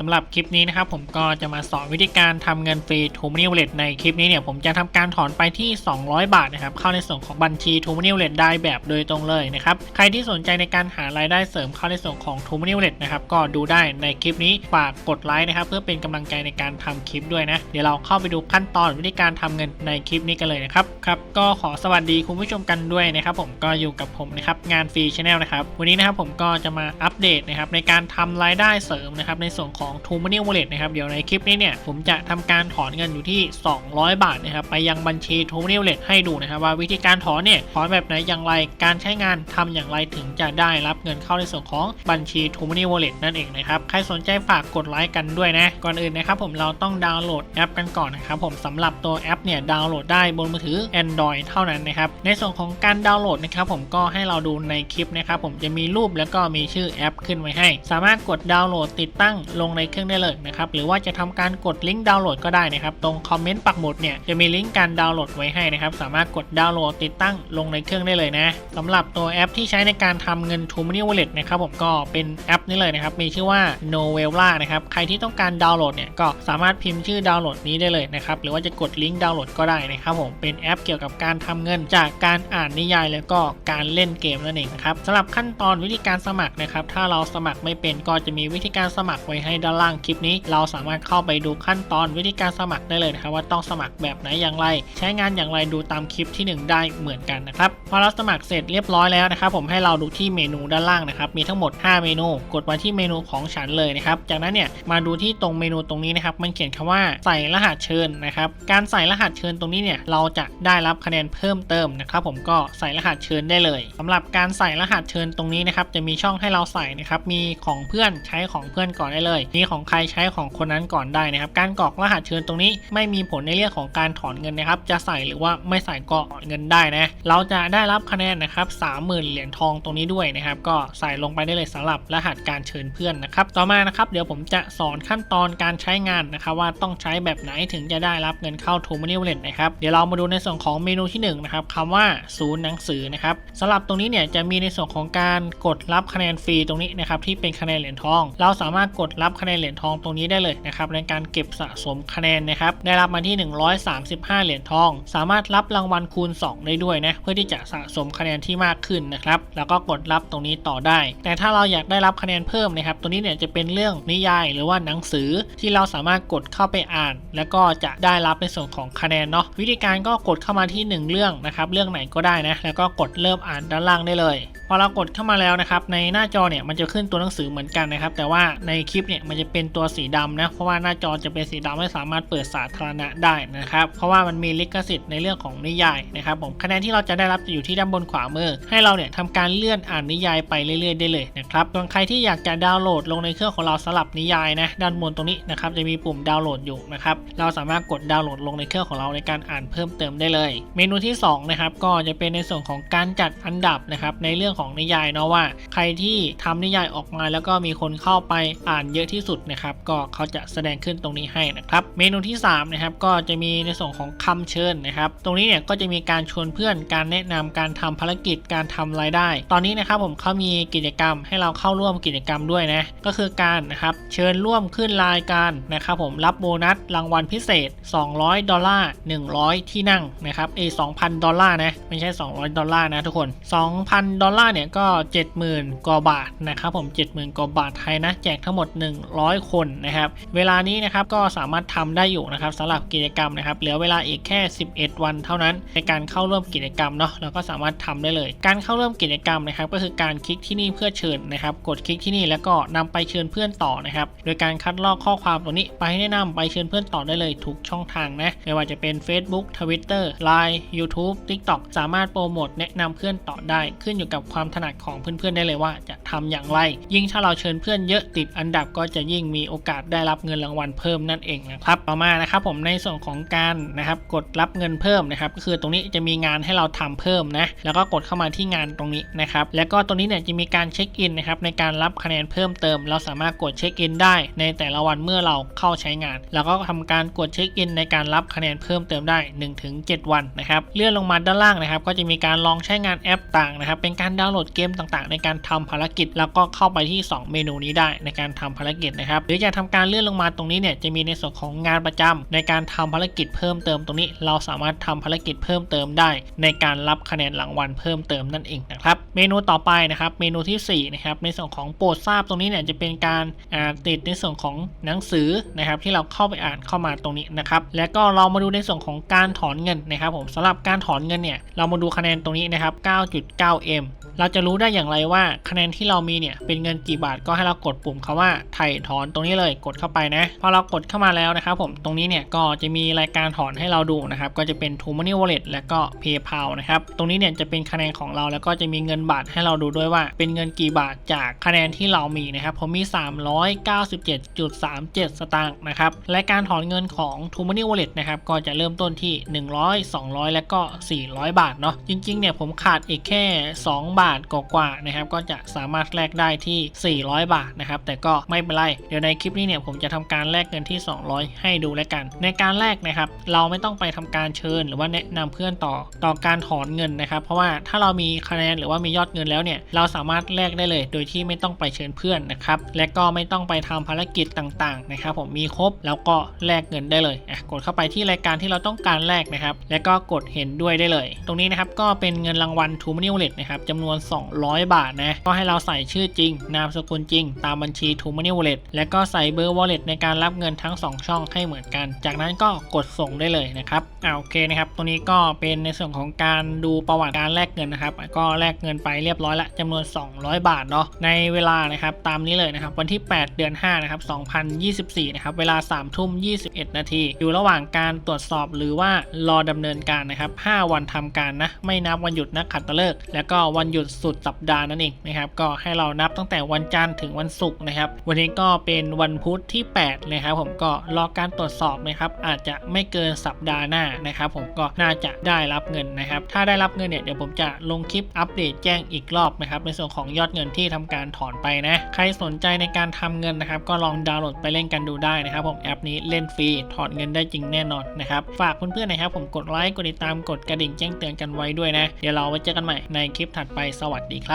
สำหรับคลิปนี้นะครับผมก็จะมาสอนวิธีการทำเงินฟรี t o m o n e y Wallet ในคลิปนี้เนี่ยผมจะทำการถอนไปที่ 200 บาทนะครับเข้าในส่วนของบัญชี t o m o n e y Wallet ได้แบบโดยตรงเลยนะครับใครที่สนใจในการหารายได้เสริมเข้าในส่วนของ t o m o n e y Wallet นะครับก็ดูได้ในคลิปนี้ฝากกดไลค์นะครับเพื่อเป็นกำลังใจในการทำคลิปด้วยนะเดี๋ยวเราเข้าไปดูขั้นตอนวิธีการทำเงินในคลิปนี้กันเลยนะครับครับก็ขอสวัสดีคุณผู้ชมกันด้วยนะครับผมก็อยู่กับผมนะครับงานฟรีชาแนลนะครับวันนี้นะครับผมก็จะมาอัปเดตนะครับในการทำรายได้เสริมนะครับในส่วนของ t o m o n e y Wallet นะครับ เดี๋ยวในคลิปนี้เนี่ยผมจะทำการถอนเงินอยู่ที่ 200 บาทนะครับไปยังบัญชี t o m o n e y Wallet ให้ดูนะครับว่าวิธีการถอนเนี่ยถอนแบบไหนอย่างไรการใช้งานทำอย่างไรถึงจะได้รับเงินเข้าในส่วนของบัญชี t o m o n e y Wallet นั่นเองนะครับใครสนใจฝากกดไลค์กันด้วยนะก่อนอื่นนะครับผมเราต้องดาวน์โหลดแอปกันก่อนนะครับผมสำหรับตัวแอปเนี่ยดาวน์โหลดได้บนมือถือ Android เท่านั้นนะครับในส่วนของการดาวน์โหลดนะครับผมก็ให้เราดูในคลิปนะครับผมจะมีรูปแล้วก็มีชื่อแอปขึ้นไว้ให้ สามารถกดดาวน์โหลดติดตั้งลงในเครื่องได้เลยนะครับหรือว่าจะทำการกดลิงก์ดาวน์โหลดก็ได้นะครับตรงคอมเมนต์ปักหมุดเนี่ยจะมีลิงก์การดาวน์โหลดไว้ให้นะครับสามารถกดดาวน์โหลดติดตั้งลงในเครื่องได้เลยนะสำหรับตัวแอปที่ใช้ในการทำเงิน t o m o n e y Wallet นะครับผมก็เป็นแอปนี้เลยนะครับมีชื่อว่า Novella นะครับใครที่ต้องการดาวน์โหลดเนี่ยก็สามารถพิมพ์ชื่อดาวน์โหลดนี้ได้เลยนะครับหรือว่าจะกดลิงก์ดาวน์โหลดก็ได้นะครับผมเป็นแอปเกี่ยวกับการทำเงินจากการอ่านนิยายแล้วก็การเล่นเกมนั่นเองนะครับสำหรับขั้นตอนวิธีการสมัครนะครับถ้าเราสมัครไม่เป็นก็จะมีวิธีการสมัครไว้ให้ด้านล่างคลิปนี้ เราสามารถเข้าไปดูขั้นตอนวิธีการสมัครได้เลยนะครับว่าต้องสมัครแบบไหนอย่างไร ใช้งานอย่างไรดูตามคลิปที่ 1 ได้เหมือนกันนะครับพอเราสมัครเสร็จเรียบร้อยแล้วนะครับผมให้เราดูที่เมนูด้านล่างนะครับมีทั้งหมด 5 เมนู กดมาที่เมนูของฉันเลยนะครับจากนั้นเนี่ยมาดูที่ตรงเมนูตรงนี้นะครับมันเขียนคำว่าใส่รหัสเชิญนะครับการใส่รหัสเชิญตรงนี้เนี่ยเราจะได้รับคะแนนเพิ่มเติมนะครับผมก็ใส่รหัสเชิญได้เลยสำหรับการใส่รหัสเชิญตรงนี้นะครับจะมีช่องให้เราใส่นะครับมีของเพื่อนใช้ของเพื่อนก่อนได้เลยมีของใครใช้ของคนนั้นก่อนได้นะครับ การกรอกรหัสเชิญตรงนี้ไม่มีผลในเรื่องของการถอนเงินนะครับ จะใส่หรือว่าไม่ใส่ก็ถอนเงินได้นะ เราจะได้รับคะแนนนะครับ30,000 เหรียญทองตรงนี้ด้วยนะครับ ก็ใส่ลงไปได้เลยสำหรับรหัสการเชิญเพื่อนนะครับ ต่อมานะครับเดี๋ยวผมจะสอนขั้นตอนการใช้งานนะครับว่าต้องใช้แบบไหนถึงจะได้รับเงินเข้า t o m o n e y Wallet นะครับเดี๋ยวเรามาดูในส่วนของเมนูที่หนึ่งนะครับคำว่าศูนย์หนังสือนะครับสำหรับตรงนี้เนี่ยจะมีในส่วนของการกดรับคะแนนฟรีตรงนี้นะครับที่เป็นคะแนนเหรียญทอง เราสามารถกดรับคะแนนเหรียญทองตรงนี้ได้เลยนะครับในการเก็บสะสมคะแนนนะครับได้รับมาที่ 135 เหรียญทอง สามารถรับรางวัลคูณ 2 ได้ด้วยนะเพื่อที่จะสะสมคะแนนที่มากขึ้นนะครับแล้วก็กดรับตรงนี้ต่อได้ แต่ถ้าเราอยากได้รับคะแนนเพิ่มนะครับตัวนี้เนี่ยจะเป็นเรื่องนิยายหรือว่าหนังสือที่เราสามารถกดเข้าไปอ่าน แล้วก็จะได้รับในส่วนของคะแนนเนาะวิธีการก็กดเข้ามาที่ 1 เรื่องนะครับเรื่องไหนก็ได้นะแล้วก็กดเริ่มอ่านด้านล่างได้เลย อเรากดเข้ามาแล้วนะครับในหน้าจอเนี่ยมันจะขึ้นตัวหนังสือเหมือนกันนะครับ แต่ว่าในคลิปเนี่ยมันจะเป็นตัวสีดำนะเพราะว่าหน้าจอจะเป็นสีดำไม่สามารถเปิดสาธารณะได้นะครับ เพราะว่ามันมีลิขสิทธิ์ในเรื่องของนิยายนะครับผมคะแนนที่เราจะได้รับจะอยู่ที่ด้านบนขวามือ ให้เราเนี่ยทำการเลื่อนอ่านนิยายไปเรื่อยๆได้เลยนะครับส่วนใครที่อยากจะดาวน์โหลดลงในเครื่องของเราสลับนิยายนะด้านบนตรงนี้นะครับจะมีปุ่มดาวน์โหลดอยู่นะครับเราสามารถกดดาวน์โหลดลงในเครื่องของเราในการอ่านเพิ่มเติมได้เลย เมนูที่สองนะครับก็จะเป็นในส่วนของการจัดอันดับนะครับในเรื่องของนิยายเนาะว่า ใครที่ทำนิยายออกมาแล้วก็มีคนเข้าไปอ่านเยอะที่สุดนะครับก็เขาจะแสดงขึ้นตรงนี้ให้นะครับเมนูที่3นะครับก็จะมีในส่วนของคำเชิญนะครับตรงนี้เนี่ยก็จะมีการชวนเพื่อนการแนะนำการทำภารกิจการทำรายได้ ตอนนี้นะครับผมเขามีกิจกรรมให้เราเข้าร่วมกิจกรรมด้วยนะก็คือการนะครับเชิญร่วมขึ้นรายการนะครับผมรับโบนัสรางวัลพิเศษ 200 ดอลลาร์ 100 ที่นั่งนะครับเอ2,000 ดอลลาร์นะไม่ใช่ 200 ดอลลาร์นะทุกคน 2,000 ดอลลาร์เนี่ยก็ 70,000กว่าบาทนะครับผม 70,000กว่าบาทไทยนะ แจกทั้งหมด 100 คนนะครับ เวลานี้นะครับก็สามารถทำได้อยู่นะครับสำหรับกิจกรรมนะครับ เหลือเวลาอีกแค่ 11 วันเท่านั้น ในการเข้าร่วมกิจกรรมเนาะเราก็สามารถทำได้เลย การเข้าร่วมกิจกรรมนะครับ ก็คือการคลิกที่นี่เพื่อเชิญนะครับ กดคลิกที่นี่แล้วก็นำไปเชิญเพื่อนต่อนะครับ โดยการคัดลอกข้อความตรงนี้ไปแนะนำไปเชิญเพื่อนต่อได้เลยทุกช่องทางนะ ไม่ว่าจะเป็น Facebook Twitter Line YouTube TikTok สามารถโปรโมทแนะนำเพื่อนต่อได้ขึ้นอยู่กับความถนัดของเพื่อนๆได้เลยว่าจะทำอย่างไร ยิ่งถ้าเราเชิญเพื่อนเยอะติดอันดับก็จะยิ่งมีโอกาสได้รับเงินรางวัลเพิ่มนั่นเองนะครับต่อมานะครับผมในส่วนของการนะครับกดรับเงินเพิ่มนะครับก็คือตรงนี้จะมีงานให้เราทำเพิ่มนะแล้วก็กดเข้ามาที่งานตรงนี้นะครับแล้วก็ตรงนี้เนี่ยจะมีการเช็คอินนะครับในการรับคะแนนเพิ่มเติม เราสามารถกดเช็คอินได้ ในแต่ละวันเมื่อเราเข้าใช้งาน แล้วก็ทำการกดเช็คอินในการรับคะแนนเพิ่มเติมได้ 1-7 วันนะครับเลื่อนลงมาด้านล่างนะครับ ก็จะมีการลองใช้งานแอปต่างนะครับเป็นการดาวน์โหลดเกมต่างๆ ในการทำภารกิจ แล้วก็เข้าไปที่ 2 เมนูนี้ได้ในการทำภารกิจนะครับหรือจะทำการเลื่อนลงมาตรงนี้เนี่ยจะมีในส่วนของงานประจำในการทำภารกิจเพิ่มเติมตรงนี้ เราสามารถทำภารกิจเพิ่มเติมได้ ในการรับคะแนนรางวัลเพิ่มเติมนั่นเองนะครับเมนูต่อไปนะครับเมนูที่สี่นะครับในส่วนของโปรดทราบตรงนี้เนี่ยจะเป็นการอ่าติดในส่วนของหนังสือนะครับที่เราเข้าไปอ่านเข้ามาตรงนี้นะครับแล้วก็เรามาดูในส่วนของการถอนเงินนะครับผมสำหรับการถอนเงินเนี่ยเรามาดูคะแนนตรงนี้นะครับ 9.9m เราจะรู้ได้อย่างไรว่าคะแนนที่เรามีเนี่ยเป็นเงินกี่บาทก็ให้เรากดปุ่มคำว่าไถ่ถอนตรงนี้เลยกดเข้าไปนะพอเรากดเข้ามาแล้วนะครับผมตรงนี้เนี่ยก็จะมีรายการถอนให้เราดูนะครับก็จะเป็น t o m o n e y Wallet และก็ PayPal นะครับตรงนี้เนี่ยจะเป็นคะแนนของเราแล้วก็จะมีเงินบาทให้เราดูด้วยว่า เป็นเงินกี่บาทจากคะแนนที่เรามีนะครับผมมี 397.37 สตางค์นะครับและการถอนเงินของ t o m o n e y Wallet นะครับก็จะเริ่มต้นที่ 100 200 และก็ 400 บาทเนาะจริงๆเนี่ยผมขาดอีกแค่ 2 บาทกว่าๆนะครับก็จะสามารถแลกได้ที่ 400 บาทนะครับแต่ก็ไม่เป็นไร เดี๋ยวในคลิปนี้เนี่ยผมจะทำการแลกเงินที่ 200 ให้ดูแล้วกัน ในการแลกนะครับเราไม่ต้องไปทำการเชิญ หรือว่าแนะนำเพื่อนต่อต่อการถอนเงินนะครับ เพราะว่าถ้าเรามีคะแนนหรือว่ามียอดเงินแล้วเนี่ยเราสามารถแลกได้เลย โดยที่ไม่ต้องไปเชิญเพื่อนนะครับและก็ไม่ต้องไปทำภารกิจต่างๆนะครับผมมีครบแล้วก็แลกเงินได้เลยอะกดเข้าไปที่รายการที่เราต้องการแลกนะครับ แล้วก็กดเห็นด้วยได้เลย ตรงนี้นะครับก็เป็นเงินรางวัล t o m o n e y Wallet นะครับจำนวนน 200 บาทนะ ก็ให้เราใส่ชื่อจริง นามสกุลจริง ตามบัญชี t o m o n e y Wallet แล้วก็ใส่เบอร์ Wallet ในการรับเงินทั้ง 2 ช่องให้เหมือนกัน จากนั้นก็กดส่งได้เลยนะครับอ่าโอเคนะครับตรงนี้ก็เป็นในส่วนของการดูประวัติการแลกเงินนะครับ ก็แลกเงินไปเรียบร้อยละจำนวน 200 บาทเนาะ ในเวลานะครับตามนี้เลยนะครับ วันที่ 8 เดือน 5 นะครับ 2024 นะครับ เวลา 3 ทุ่ม 21 นาที อยู่ระหว่างการตรวจสอบหรือว่ารอดำเนินการนะครับ 5 วันทำการนะ ไม่นับวันหยุดนักขัตฤกษ์แล้วก็วันหยุดสุดสัปดาห์นั่นเองนะครับก็ให้เรานับตั้งแต่วันจันทร์ถึงวันศุกร์นะครับ วันนี้ก็เป็นวันพุธที่ 8 นะครับ ผมก็รอการตรวจสอบนะครับ อาจจะไม่เกินสัปดาห์หน้านะครับ ผมก็น่าจะได้รับเงินนะครับ ถ้าได้รับเงินเนี่ยเดี๋ยวผมจะลงคลิปอัปเดตแจ้งอีกรอบนะครับ ในส่วนของยอดเงินที่ทำการถอนไปนะ ใครสนใจในการทำเงินนะครับ ก็ลองดาวน์โหลดไปเล่นกันดูได้นะครับ ผมแอปนี้เล่นฟรีถอนเงินได้จริงแน่นอนนะครับฝากเพื่อนๆนะครับ ผมกดไลค์กดติดตามกดกระดิ่งแจ้งเตือนกันไว้ด้วยนะ เดี๋ยวเราไว้เจอกันใหม่ในคลิปถัดไปสวัสดีครับ